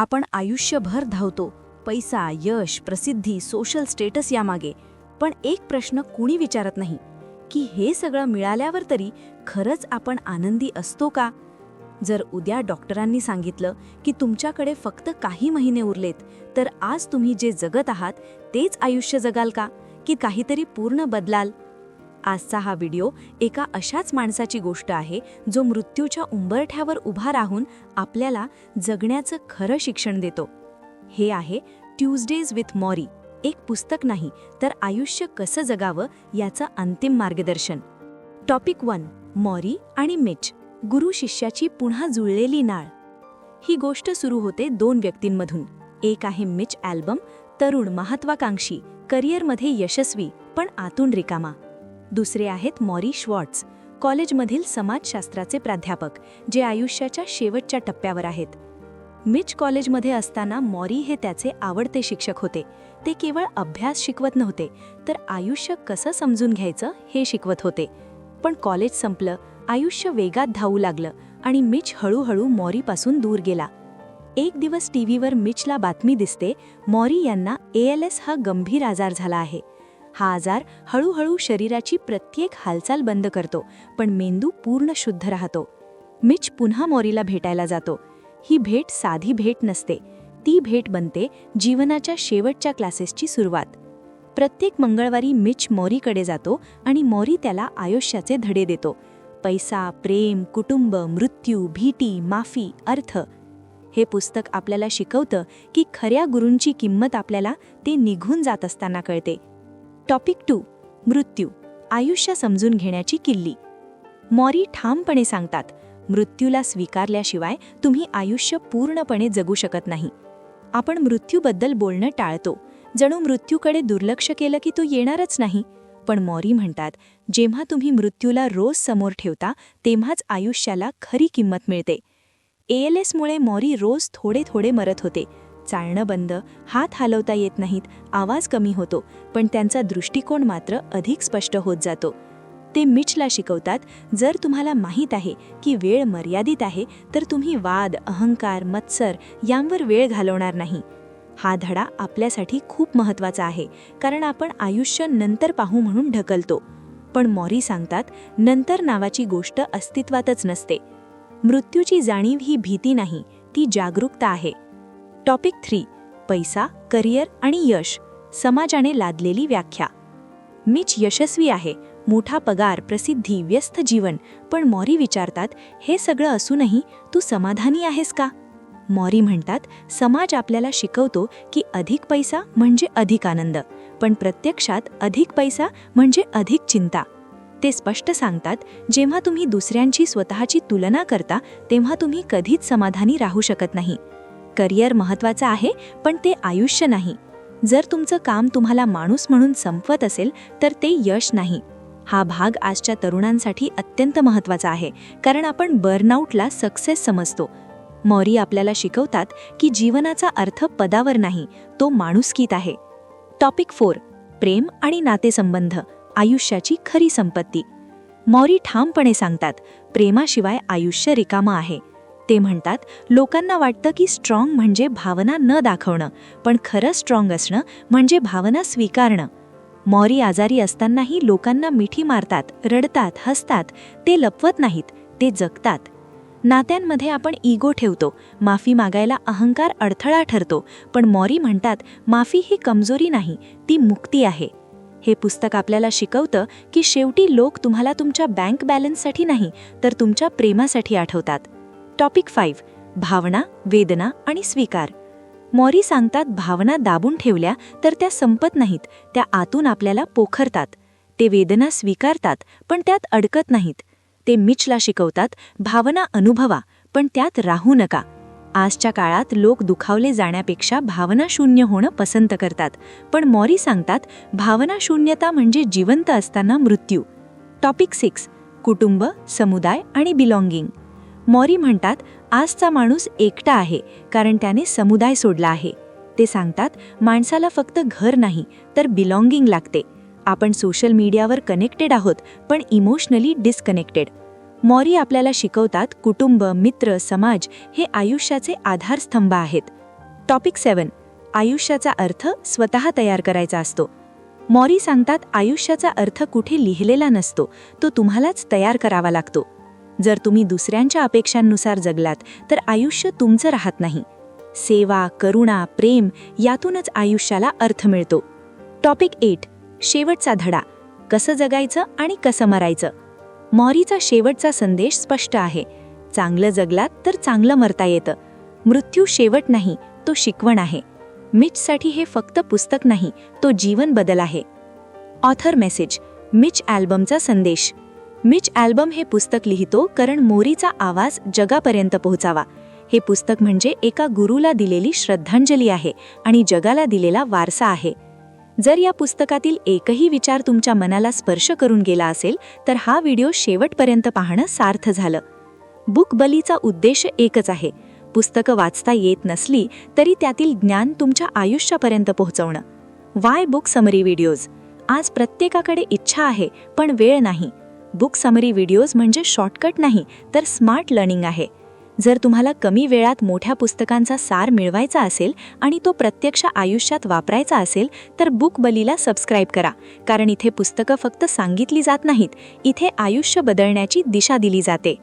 आपण आयुष्यभर धावतो. पैसा यश प्रसिद्धी सोशल स्टेटस यामागे. पण एक प्रश्न कुणी विचारत नाही. की हे सगळं मिळाल्यावर तरी खरंच आपण आनंदी असतो का? जर उद्या डॉक्टरांनी सांगितलं की तुमच्याकडे फक्त काही महिने उरलेत तर आज तुम्ही जे जगत आहात तेच आयुष्य जगाल का? की काहीतरी पूर्ण बदलाल? आजचा हा व्हिडिओ एका अशाच माणसाची गोष्ट आहे जो मृत्यूच्या उंबरठ्यावर उभा राहून आपल्याला जगण्याचं खरं शिक्षण देतो. हे आहे ट्यूजडेज विथ मॉरी एक पुस्तक नाही तर आयुष्य कसं जगावं याचं अंतिम मार्गदर्शन. टॉपिक वन मॉरी आणि मिच गुरु शिष्याची पुन्हा जुळलेली नाळ. ही गोष्ट सुरू होते दोन व्यक्तींमधून. एक आहे मिच अल्बम तरुण महत्वाकांक्षी करिअरमध्ये यशस्वी पण आतून रिकामा. दुसरे आहेत मॉरी श्वॉट्स कॉलेजमधील समाजशास्त्राचे प्राध्यापक जे आयुष्याच्या शेवटच्या टप्प्यावर आहेत. मिच कॉलेजमध्ये असताना मॉरी हे त्याचे आवडते शिक्षक होते. ते केवळ अभ्यास शिकवत नव्हते तर आयुष्य कसं समजून घ्यायचं हे शिकवत होते. पण कॉलेज संपलं आयुष्य वेगात धावू लागलं आणि मिच हळूहळू मॉरीपासून दूर गेला. एक दिवस टीव्हीवर मिचला बातमी दिसते मॉरी यांना एएलएस हा गंभीर आजार झाला आहे. हा आजार हळूहळू शरीराची प्रत्येक हालचाल बंद करतो पण मेंदू पूर्ण शुद्ध राहतो. मिच पुन्हा मॉरीला भेटायला जातो. ही भेट साधी भेट नसते. ती भेट बनते जीवनाच्या शेवटच्या क्लासेसची सुरुवात. प्रत्येक मंगळवारी मिच मॉरीकडे जातो आणि मॉरी त्याला आयुष्याचे धडे देतो. पैसा प्रेम कुटुंब मृत्यू भीती माफी अर्थ. हे पुस्तक आपल्याला शिकवतं की खऱ्या गुरूंची किंमत आपल्याला ते निघून जात असताना कळते. टॉपिक टू मृत्यू. आयुष्य समजून घेण्याची किल्ली. मॉरी ठामपणे सांगतात मृत्यूला स्वीकारल्याशिवाय तुम्ही आयुष्य पूर्णपणे जगू शकत नाही. आपण मृत्यूबद्दल बोलणं टाळतो. जणू मृत्यूकडे दुर्लक्ष केलं की तो येणारच नाही. पण मॉरी म्हणतात जेव्हा तुम्ही मृत्यूला रोज समोर ठेवता तेव्हाच आयुष्याला खरी किंमत मिळते. एएलएसमुळे मॉरी रोज थोडे थोडे मरत होते. चालणं बंद हात हलवता येत नाहीत आवाज कमी होतो पण त्यांचा दृष्टिकोन मात्र अधिक स्पष्ट होत जातो. ते मिचला शिकवतात जर तुम्हाला माहीत आहे की वेळ मर्यादित आहे तर तुम्ही वाद अहंकार मत्सर यांवर वेळ घालवणार नाही. हा धडा आपल्यासाठी खूप महत्त्वाचा आहे कारण आपण आयुष्य नंतर पाहू म्हणून ढकलतो. पण मॉरी सांगतात नंतर नावाची गोष्ट अस्तित्वातच नसते. मृत्यूची जाणीव ही भीती नाही ती जागरूकता आहे. टॉपिक थ्री पैसा करिअर आणि यश समाजाने लादलेली व्याख्या. मीच यशस्वी आहे मोठा पगार प्रसिद्धी व्यस्त जीवन पण मॉरी विचारतात हे सगळं असूनही तू समाधानी आहेस का? मॉरी म्हणतात समाज आपल्याला शिकवतो की अधिक पैसा म्हणजे अधिक आनंद पण प्रत्यक्षात अधिक पैसा म्हणजे अधिक चिंता. ते स्पष्ट सांगतात जेव्हा तुम्ही दुसऱ्यांची स्वतःची तुलना करता तेव्हा तुम्ही कधीच समाधानी राहू शकत नाही. करिअर महत्त्वाचं आहे पण ते आयुष्य नाही. जर तुमचं काम तुम्हाला माणूस म्हणून संपवत असेल तर ते यश नाही. हा भाग आजच्या तरुणांसाठी अत्यंत महत्त्वाचा आहे कारण आपण बर्नआउटला सक्सेस समजतो. मॉरी आपल्याला शिकवतात की जीवनाचा अर्थ पदावर नाही तो माणुसकीत आहे. टॉपिक फोर प्रेम आणि नातेसंबंध आयुष्याची खरी संपत्ती. मॉरी ठामपणे सांगतात प्रेमाशिवाय आयुष्य रिकामं आहे. ते म्हणतात लोकांना वाटतं की स्ट्रॉंग म्हणजे भावना न दाखवणं पण खरं स्ट्रॉंग असणं म्हणजे भावना स्वीकारणं. मॉरी आजारी असतानाही लोकांना मिठी मारतात रडतात हसतात ते लपवत नाहीत ते जगतात. नात्यांमध्ये आपण इगो ठेवतो माफी मागायला अहंकार अडथळा ठरतो पण मॉरी म्हणतात माफी ही कमजोरी नाही ती मुक्ती आहे. हे पुस्तक आपल्याला शिकवतं की शेवटी लोक तुम्हाला तुमच्या बँक बॅलन्ससाठी नाही तर तुमच्या प्रेमासाठी आठवतात. टॉपिक फाईव्ह भावना वेदना आणि स्वीकार. मॉरी सांगतात भावना दाबून ठेवल्या तर त्या संपत नाहीत त्या आतून आपल्याला पोखरतात. ते वेदना स्वीकारतात पण त्यात अडकत नाहीत. ते मिचला शिकवतात भावना अनुभवा पण त्यात राहू नका. आजच्या काळात लोक दुखावले जाण्यापेक्षा भावना शून्य होणं पसंत करतात. पण मॉरी सांगतात भावना शून्यता म्हणजे जिवंत असताना मृत्यू. टॉपिक सिक्स कुटुंब समुदाय आणि बिलॉंगिंग मॉरी म्हणतात आजचा माणूस एकटा आहे कारण त्याने समुदाय सोडला आहे. ते सांगतात माणसाला फक्त घर नाही तर बिलॉंगिंग लागते. आपण सोशल मीडियावर कनेक्टेड आहोत पण इमोशनली डिस्कनेक्टेड मॉरी आपल्याला शिकवतात कुटुंब मित्र समाज हे आयुष्याचे आधारस्तंभ आहेत. टॉपिक सेवन आयुष्याचा अर्थ स्वतः तयार करायचा असतो. मॉरी सांगतात आयुष्याचा अर्थ कुठे लिहिलेला नसतो तो तुम्हालाच तयार करावा लागतो. जर तुम्ही दुसऱ्यांच्या अपेक्षांनुसार जगलात तर आयुष्य तुमचं राहत नाही. सेवा करुणा प्रेम यातूनच आयुष्याला अर्थ मिळतो. टॉपिक एट शेवटचा धडा. कसं जगायचं आणि कसं मरायचं? मॉरीचा शेवटचा संदेश स्पष्ट आहे. चांगलं जगलात तर चांगलं मरता येतं. मृत्यू शेवट नाही तो शिकवण आहे. मिचसाठी हे फक्त पुस्तक नाही तो जीवन बदल आहे. ऑथर मेसेज मिच अल्बमचा संदेश. मिच अल्बम हे पुस्तक लिहितो कारण मोरीचा आवाज जगापर्यंत पोहोचावा. हे पुस्तक म्हणजे एका गुरुला दिलेली श्रद्धांजली आहे आणि जगाला दिलेला वारसा आहे. जर या पुस्तकातील एकही विचार तुमच्या मनाला स्पर्श करून गेला असेल तर हा व्हिडिओ शेवटपर्यंत पाहणं सार्थ झालं. बुक बलीचा उद्देश एकच आहे. पुस्तकं वाचता येत नसली तरी त्यातील ज्ञान तुमच्या आयुष्यापर्यंत पोहोचवणं. वाय बुक समरी व्हिडिओज आज प्रत्येकाकडे इच्छा आहे पण वेळ नाही. बुक समरी व्हिडिओज म्हणजे शॉर्टकट नाही तर स्मार्ट लर्निंग आहे. जर तुम्हाला कमी वेळात मोठ्या पुस्तकांचा सार मिळवायचा असेल आणि तो प्रत्यक्ष आयुष्यात वापरायचा असेल तर बुक बलीला सबस्क्राईब करा कारण इथे पुस्तकं फक्त सांगितली जात नाहीत इथे आयुष्य बदलण्याची दिशा दिली जाते.